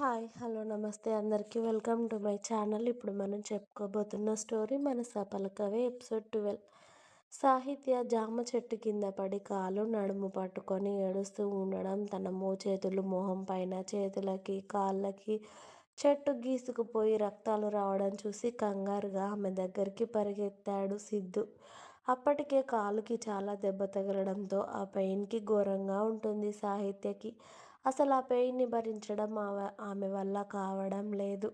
Hi hello namaste అందరికీ. Welcome to my channel. ఇప్పుడు మనం చెప్పుకోబోతున్న స్టోరీ మన సఫలకవే ఎపిసోడ్ ట్వెల్వ్. సాహిత్య జామ చెట్టు కింద పడి కాలు నడుము పట్టుకొని ఏడుస్తూ ఉండడం తన మోచేతులు మొహం పైన చేతులకి కాళ్ళకి చెట్టు గీసుకుపోయి రక్తాలు రావడం చూసి కంగారుగా ఆమె దగ్గరికి పరిగెత్తాడు సిద్ధు. అప్పటికే కాలుకి చాలా దెబ్బ తగలడంతో ఆ పెయిన్కి ఘోరంగా ఉంటుంది సాహిత్యకి. అసలు ఆ పెయిన్ని భరించడం ఆమె వల్ల కావడం లేదు.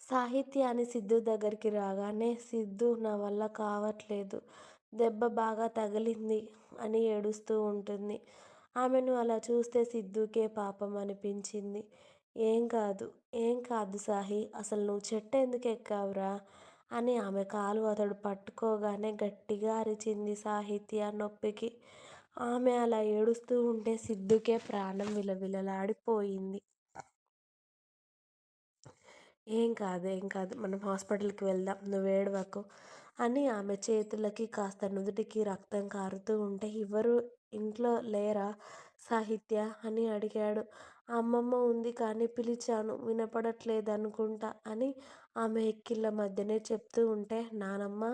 సాహిత్య అని సిద్ధు దగ్గరికి రాగానే సిద్ధు నా వల్ల కావట్లేదు. దెబ్బ బాగా తగిలింది అని ఏడుస్తూ ఉంటుంది. ఆమెను అలా చూస్తే సిద్ధుకే పాపం అనిపించింది. ఏం కాదు ఏం కాదు సాహి అసలు నువ్వు చెట్టు ఎందుకు ఎక్కావురా అని ఆమె కాలు అతడు పట్టుకోగానే గట్టిగా అరిచింది సాహిత్య నొప్పికి. ఆమె అలా ఏడుస్తూ ఉంటే సిద్ధుకే ప్రాణం విలవిలలాడిపోయింది. ఏం కాదు ఏం కాదు మనం హాస్పిటల్కి వెళ్దాం నువ్వు ఏడవకు అని ఆమె చేతులకి కాస్త నుదుటికి రక్తం కారుతూ ఉంటే ఎవరు ఇంట్లో లేరా సాహిత్య? అని అడిగాడు. అమ్మమ్మ ఉంది కానీ పిలిచాను వినపడట్లేదనుకుంటా అని ఆమె ఎక్కిళ్ళ మధ్యనే చెప్తూ ఉంటే నానమ్మ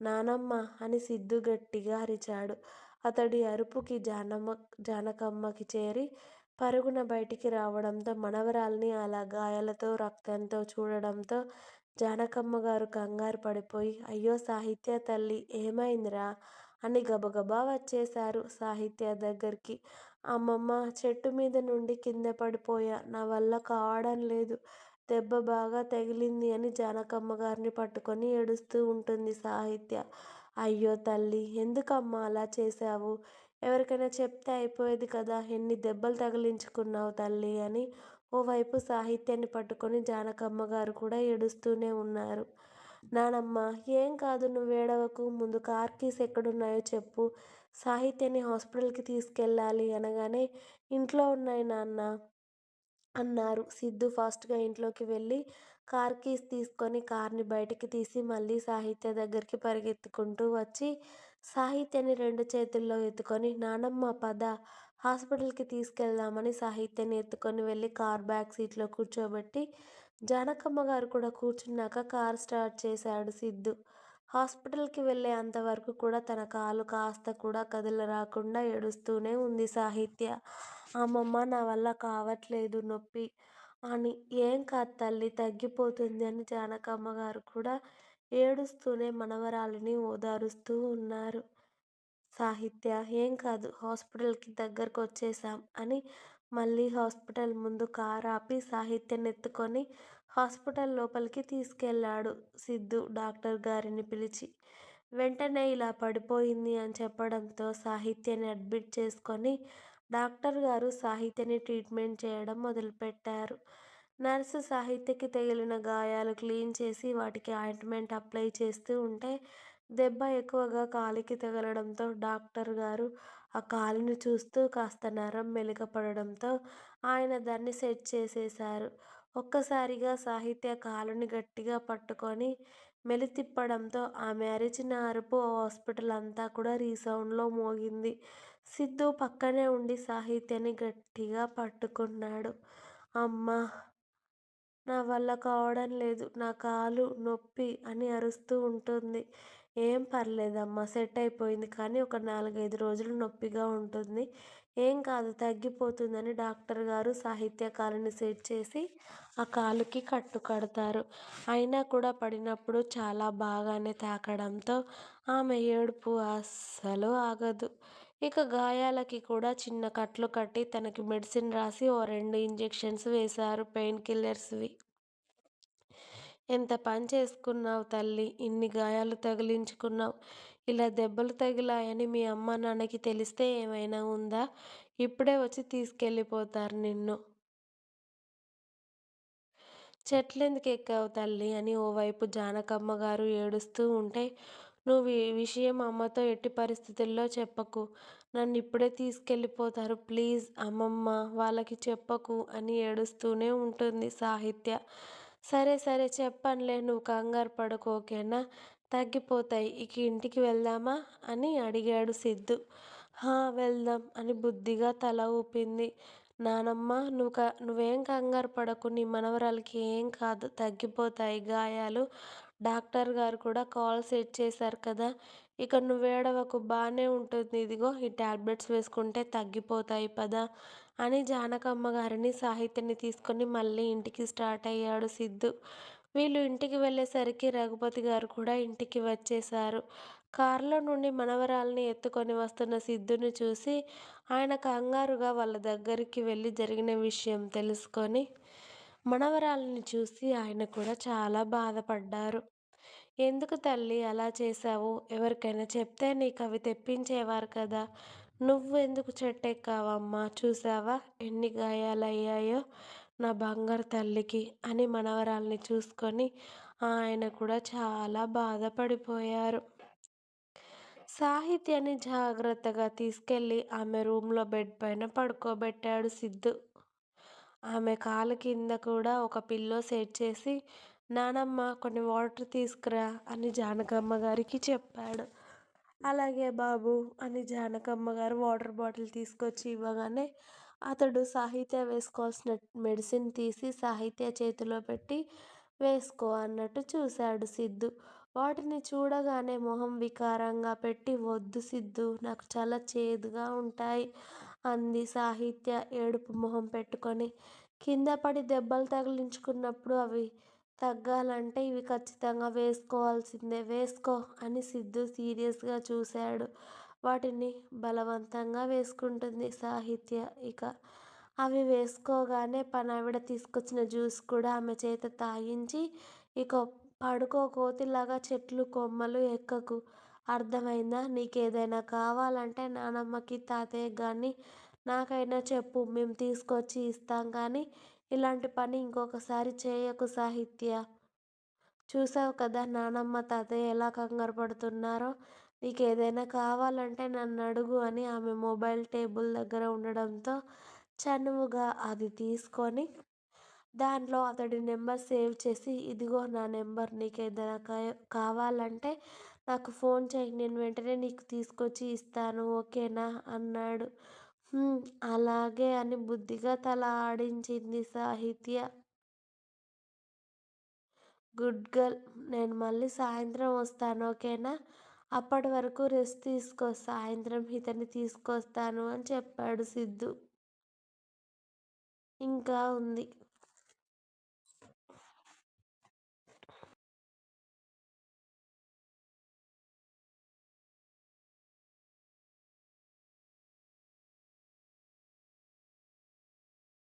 నానమ్మ అని సిద్ధు గట్టిగా అరిచాడు. అతడి అరుపుకి జానమ్మ జానకమ్మకి చేరి పరుగున బయటికి రావడంతో మనవరాల్ని అలా గాయాలతో రక్తంతో చూడడంతో జానకమ్మ గారు కంగారు పడిపోయి అయ్యో సాహిత్య తల్లి ఏమైందిరా అని గబగబా వచ్చేశారు. సాహిత్య దగ్గరికి అమ్మమ్మ చెట్టు మీద నుండి కింద పడిపోయా నా వల్ల కావడం లేదు. దెబ్బ బాగా తగిలింది అని జానకమ్మ గారిని పట్టుకొని ఏడుస్తూ ఉంటుంది సాహిత్య. అయ్యో తల్లి ఎందుకమ్మా అలా చేశావు? ఎవరికైనా చెప్తే అయిపోయేది కదా ఎన్ని దెబ్బలు తగిలించుకున్నావు తల్లి అని ఓవైపు సాహిత్యాన్ని పట్టుకొని జానకమ్మ గారు కూడా ఏడుస్తూనే ఉన్నారు. నానమ్మ ఏం కాదు నువ్వు ఏడవకు ముందు కార్ కీస్ ఎక్కడున్నాయో చెప్పు. సాహిత్యాన్ని హాస్పిటల్కి తీసుకెళ్ళాలి అనగానే ఇంట్లో ఉన్నాయి నాన్న. అన్నారు. సిద్ధు ఫాస్ట్గా ఇంట్లోకి వెళ్ళి కార్ కీస్ తీసుకొని కార్ని బయటికి తీసి మళ్ళీ సాహిత్య దగ్గరికి పరిగెత్తుకుంటూ వచ్చి సాహిత్యని రెండు చేతుల్లో ఎత్తుకొని నానమ్మ పద హాస్పిటల్కి తీసుకెళ్దామని సాహిత్యాన్ని ఎత్తుకొని వెళ్ళి కార్ బ్యాక్ సీట్లో కూర్చోబెట్టి జానకమ్మ గారు కూడా కూర్చున్నాక కార్ స్టార్ట్ చేశాడు సిద్ధు. హాస్పిటల్కి వెళ్ళే అంతవరకు కూడా తన కాలు కాస్త కూడా కదలరాకుండా ఏడుస్తూనే ఉంది సాహిత్య. అమ్మమ్మ నా వల్ల కావట్లేదు నొప్పి అని. ఏం కాదు తల్లి తగ్గిపోతుంది అని జానకమ్మ గారు కూడా ఏడుస్తూనే మనవరాలిని ఓదారుస్తూ ఉన్నారు. సాహిత్య ఏం కాదు హాస్పిటల్కి దగ్గరకు వచ్చేసాం అని మళ్ళీ హాస్పిటల్ ముందు కారు ఆపి సాహిత్యాన్ని ఎత్తుకొని హాస్పిటల్ లోపలికి తీసుకెళ్ళాడు సిద్ధు డాక్టర్ గారిని పిలిచి. వెంటనే ఇలా పడిపోయింది అని చెప్పడంతో సాహిత్యాన్ని అడ్మిట్ చేసుకొని డాక్టర్ గారు సాహిత్యని ట్రీట్మెంట్ చేయడం మొదలుపెట్టారు. నర్సు సాహిత్యకి తగిలిన గాయాలు క్లీన్ చేసి వాటికి ఆయింట్మెంట్ అప్లై చేస్తూ ఉంటే దెబ్బ ఎక్కువగా కాలికి తగలడంతో డాక్టర్ గారు ఆ కాలుని చూస్తూ కాస్త నరం మెలికపడడంతో ఆయన దాన్ని సెట్ చేసేశారు. ఒక్కసారిగా సాహిత్య కాలుని గట్టిగా పట్టుకొని మెలితిప్పడంతో ఆమె అరిచిన అరుపు హాస్పిటల్ అంతా కూడా రీసౌండ్లో మోగింది. సిద్ధు పక్కనే ఉండి సాహిత్యాన్ని గట్టిగా పట్టుకున్నాడు. అమ్మా నా వల్ల కావడం లేదు నా కాలు నొప్పి అని అరుస్తూ ఉంటుంది. ఏం పర్లేదమ్మా సెట్ అయిపోయింది. కానీ ఒక నాలుగైదు రోజులు నొప్పిగా ఉంటుంది. ఏం కాదు తగ్గిపోతుందని డాక్టర్ గారు సాహిత్య కాలుని సెట్ చేసి ఆ కాలుకి కట్టు కడతారు. అయినా కూడా పడినప్పుడు చాలా బాగానే తాకడంతో ఆమె ఏడుపు అస్సలు ఆగదు. ఇక గాయాలకి కూడా చిన్న కట్లు కట్టి తనకి మెడిసిన్ రాసి ఓ రెండు ఇంజెక్షన్స్ వేశారు పెయిన్ కిల్లర్స్వి. ఎంత పని చేసుకున్నావు తల్లి? ఇన్ని గాయాలు తగిలించుకున్నావు. ఇలా దెబ్బలు తగిలాయని మీ అమ్మ నాన్నకి తెలిస్తే ఏమైనా ఉందా? ఇప్పుడే వచ్చి తీసుకెళ్ళిపోతారు నిన్ను. చెట్లెందుకు ఎక్కావు తల్లి? అని ఓవైపు జానకమ్మ గారు ఏడుస్తూ ఉంటే నువ్వు ఈ విషయం అమ్మతో ఎట్టి పరిస్థితుల్లో చెప్పకు. నన్ను ఇప్పుడే తీసుకెళ్ళిపోతారు. ప్లీజ్ అమ్మమ్మ వాళ్ళకి చెప్పకు అని ఏడుస్తూనే ఉంటుంది సాహిత్య. సరే సరే చెప్పనులే నువ్వు కంగారు పడకు ఓకేనా? తగ్గిపోతాయి. ఇక ఇంటికి వెళ్దామా? అని అడిగాడు సిద్ధు. హా వెళ్దాం అని బుద్ధిగా తల ఊపింది. నానమ్మ నువ్వు క నువ్వేం కంగారు పడకు నీ మనవరాలకి ఏం కాదు. తగ్గిపోతాయి గాయాలు. డాక్టర్ గారు కూడా కాల్ సెట్ చేశారు కదా? ఇక నువ్వు ఏడవకు బాగానే ఉంటుంది. ఇదిగో ఈ టాబ్లెట్స్ వేసుకుంటే తగ్గిపోతాయి పదా అని జానకమ్మ గారిని సాహిత్యని తీసుకొని మళ్ళీ ఇంటికి స్టార్ట్ అయ్యాడు సిద్ధు. వీళ్ళు ఇంటికి వెళ్ళేసరికి రఘుపతి గారు కూడా ఇంటికి వచ్చేశారు. కారులో నుండి మనవరాల్ని ఎత్తుకొని వస్తున్న సిద్ధుని చూసి ఆయన కంగారుగా వాళ్ళ దగ్గరికి వెళ్ళి జరిగిన విషయం తెలుసుకొని మనవరాల్ని చూసి ఆయన కూడా చాలా బాధపడ్డారు. ఎందుకు తల్లి అలా చేశావు? ఎవరికైనా చెప్తే నీకు అవి తెప్పించేవారు కదా. నువ్వు ఎందుకు చెట్టెక్కావమ్మా? చూసావా ఎన్ని గాయాలయ్యాయో? నా బంగారు తల్లికి అని మనవరాల్ని చూసుకొని ఆయన కూడా చాలా బాధపడిపోయారు. సాహిత్యాన్ని జాగ్రత్తగా తీసుకెళ్ళి ఆమె రూమ్లో బెడ్ పైన పడుకోబెట్టాడు సిద్ధు. ఆమె కాలు కింద కూడా ఒక పిల్లో సెట్ చేసి నానమ్మ కొన్ని వాటర్ తీసుకురా అని జానకమ్మ గారికి చెప్పాడు. అలాగే బాబు అని జానకమ్మ గారు వాటర్ బాటిల్ తీసుకొచ్చి ఇవ్వగానే అతడు సాహిత్య వేసుకోవాల్సిన మెడిసిన్ తీసి సాహిత్య చేతిలో పెట్టి వేసుకో అన్నట్టు చూశాడు సిద్ధు. వాటిని చూడగానే మొహం వికారంగా పెట్టి వద్దు సిద్ధు నాకు చాలా చేదుగా ఉంటాయి అంది సాహిత్య ఏడుపు మొహం పెట్టుకొని. కింద పడి దెబ్బలు తగిలించుకున్నప్పుడు అవి తగ్గాలంటే ఇవి ఖచ్చితంగా వేసుకోవాల్సిందే. వేసుకో అని సిద్ధు సీరియస్గా చూశాడు. వాటిని బలవంతంగా వేసుకుంటుంది సాహిత్య. ఇక అవి వేసుకోగానే పనావిడ తీసుకొచ్చిన జ్యూస్ కూడా ఆమె చేత తాగించి ఇక పడుకో కోతిలాగా చెట్లు కొమ్మలు ఎక్కకు. అర్థమైందా? నీకేదైనా కావాలంటే నానమ్మకి తాతయ్య కానీ నాకైనా చెప్పు. మేము తీసుకొచ్చి ఇస్తాం కానీ ఇలాంటి పని ఇంకొకసారి చేయకు సాహిత్య. చూసావు కదా నానమ్మ తాతయ్య ఎలా కంగారు పడుతున్నారో? నీకు ఏదైనా కావాలంటే నన్ను అడుగు అని ఆమె మొబైల్ టేబుల్ దగ్గర ఉండడంతో చనువుగా అది తీసుకొని దాంట్లో అతడి నెంబర్ సేవ్ చేసి ఇదిగో నా నెంబర్ నీకు ఏదైనా కావాలంటే నాకు ఫోన్ చేయి నేను వెంటనే నీకు తీసుకొచ్చి ఇస్తాను ఓకేనా? అన్నాడు. అలాగే అని బుద్ధిగా తల ఆడించింది సాహిత్య. గుడ్ గర్ల్ నేను మళ్ళీ సాయంత్రం వస్తాను ఓకేనా? అప్పటి వరకు రెస్ట్ తీసుకో సాయంత్రం ఇతన్ని తీసుకొస్తాను అని చెప్పాడు సిద్ధు. ఇంకా ఉంది.